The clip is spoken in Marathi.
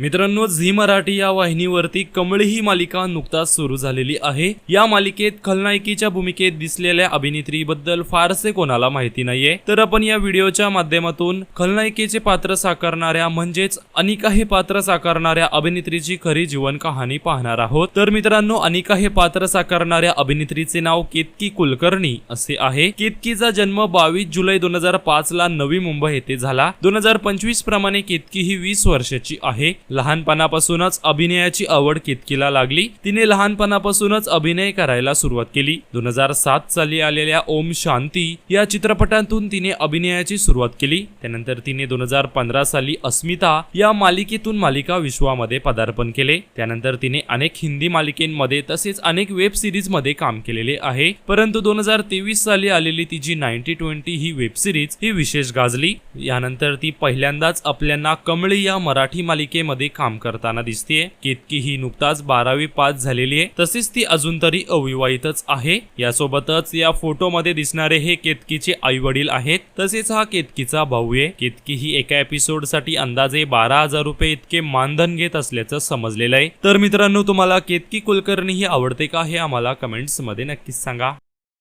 मित्रांनो झी मराठी या वाहिनीवरती कमळ ही मालिका नुकताच सुरू झालेली आहे. या मालिकेत खलनायकीच्या भूमिकेत दिसलेल्या अभिनेत्रीबद्दल फारसे कोणाला माहिती नाहीये. तर आपण या व्हिडिओच्या माध्यमातून खलनायकीचे पात्र साकारणाऱ्या म्हणजेच अनिका हे पात्र साकारणाऱ्या अभिनेत्रीची खरी जीवन कहाणी पाहणार आहोत. तर मित्रांनो अनिका हे पात्र साकारणाऱ्या अभिनेत्रीचे नाव केतकी कुलकर्णी असे आहे. केतकीचा जन्म बावीस जुलै दोन हजार पाच ला नवी मुंबई येथे झाला. दोन हजार पंचवीस प्रमाणे केतकी ही वीस वर्षाची आहे. लहानपणापासूनच अभिनयाची आवड केतकीला लागली? तिने लहानपणापासूनच अभिनय करायला सुरुवात केली. दोन हजार सात साली आलेल्या ओम शांती या चित्रपटातून तिने अभिनयाची सुरुवात केली. त्यानंतर तिने दोन हजार पंधरा साली अस्मिता या मालिकेतून मालिका विश्वामध्ये पदार्पण केले. त्यानंतर तिने अनेक हिंदी मालिकेमध्ये तसेच अनेक वेब सिरीजमध्ये काम केलेले आहे. परंतु दोन हजार तेवीस साली आलेली तिची नाईन्टी ट्वेंटी ही वेब सिरीज ही विशेष गाजली. यानंतर ती पहिल्यांदाच आपल्यांना कमळी या मराठी मालिकेमध्ये काम करताना दिसतेय. केतकी ही नुकताच बारावी पास झालेली आहे. तसेच ती अजून तरी अविवाहितच आहे. यासोबतच या फोटोमध्ये दिसणारे हे केतकीचे आई वडील आहेत. तसेच हा केतकीचा भाऊ आहे. केतकी ही एका एपिसोडसाठी अंदाजे बारा हजार रुपये इतके मानधन घेत असल्याचं समजलेलं आहे. तर मित्रांनो तुम्हाला केतकी कुलकर्णी ही आवडते का हे आम्हाला कमेंट्समध्ये नक्कीच सांगा.